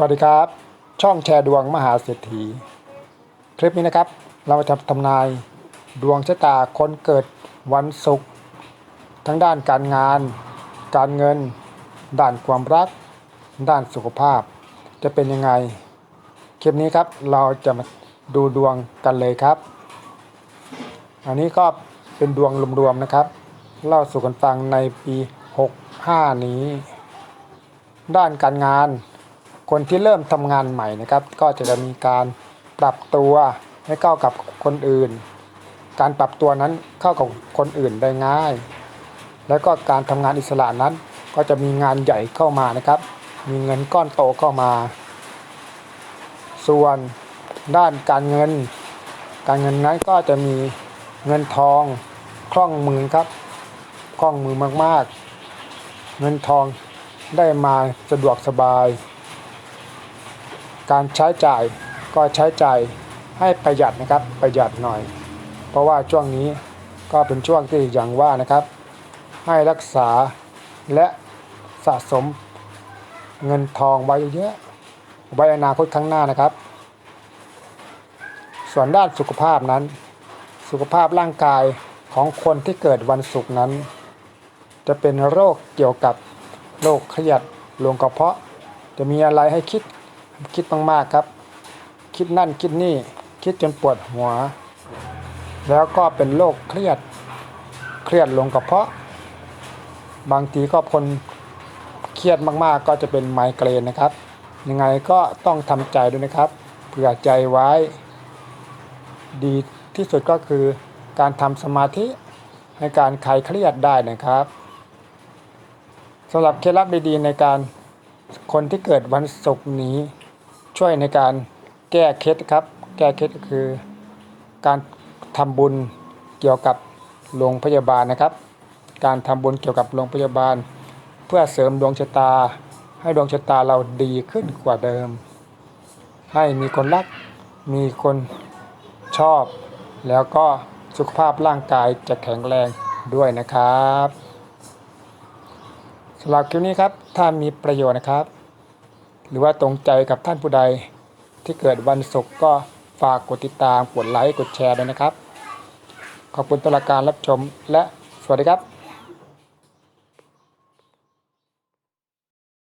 สวัสดีครับ ช่องแชร์ดวงมหาเศรษฐี คลิปนี้นะครับ เราจะทำนายดวงชะตาคนเกิดวันศุกร์ทั้งด้านการงาน การเงิน ด้านความรัก ด้านสุขภาพ จะเป็นยังไง คลิปนี้ครับเราจะมาดูดวงกันเลยครับ อันนี้ก็เป็นดวงรวมๆนะครับ เล่าสู่กันฟังในปี 65 นี้ ด้านการงาน คนที่เริ่มทำงานใหม่นะครับ ก็จะมีการปรับตัวให้เข้ากับคนอื่น การปรับตัวนั้นเข้ากับคนอื่นได้ง่าย แล้วก็การทำงานอิสระนั้น ก็จะมีงานใหญ่เข้ามานะครับ มีเงินก้อนโตเข้ามา ส่วนด้านการเงิน การเงินนั้นก็จะมีเงินทองคล่องมือครับคล่องมือมากๆ เงินทองได้มาสะดวกสบาย การใช้จ่ายก็ใช้จ่ายให้ประหยัดนะครับประหยัดหน่อย เพราะว่าช่วงนี้ก็เป็นช่วงที่อย่างว่านะครับ ให้รักษาและสะสมเงินทองไว้เยอะๆไว้อนาคตข้างหน้านะครับ ส่วนด้านสุขภาพนั้น สุขภาพร่างกายของคนที่เกิดวันศุกร์นั้น จะเป็นโรคเกี่ยวกับโรคเครียดลงกระเพาะ จะมีอะไรให้คิด คิดมากๆครับ คิดนั่นคิดนี่ คิดจนปวดหัว แล้วก็เป็นโรคเครียด เครียดลงกระเพาะ บางทีก็คนเครียดมากๆ ก็จะเป็นไมเกรนนะครับ ยังไงก็ต้องทำใจด้วยนะครับเผื่อใจไว้ ดีที่สุดก็คือการทำสมาธิในการคลายเครียดได้นะครับสำหรับเคล็ดลับดีๆในการคนที่เกิดวันศุกร์นี้ ช่วยในการแก้เคล็ดครับ แก้เคล็ดก็คือการทำบุญเกี่ยวกับโรงพยาบาลนะครับ การทำบุญเกี่ยวกับโรงพยาบาล เพื่อเสริมดวงชะตา ให้ดวงชะตาเราดีขึ้นกว่าเดิม ให้มีคนรัก มีคนชอบ แล้วก็สุขภาพร่างกายจะแข็งแรงด้วยนะครับสำหรับคลิปนี้ครับ ถ้ามีประโยชน์นะครับ หรือว่าตรงใจกับท่านผู้ใดที่เกิดวันศุกร์ก็ฝากกดติดตาม กดไลค์ กดแชร์ด้วยนะครับ ขอบคุณตลอดการรับชมและสวัสดีครับ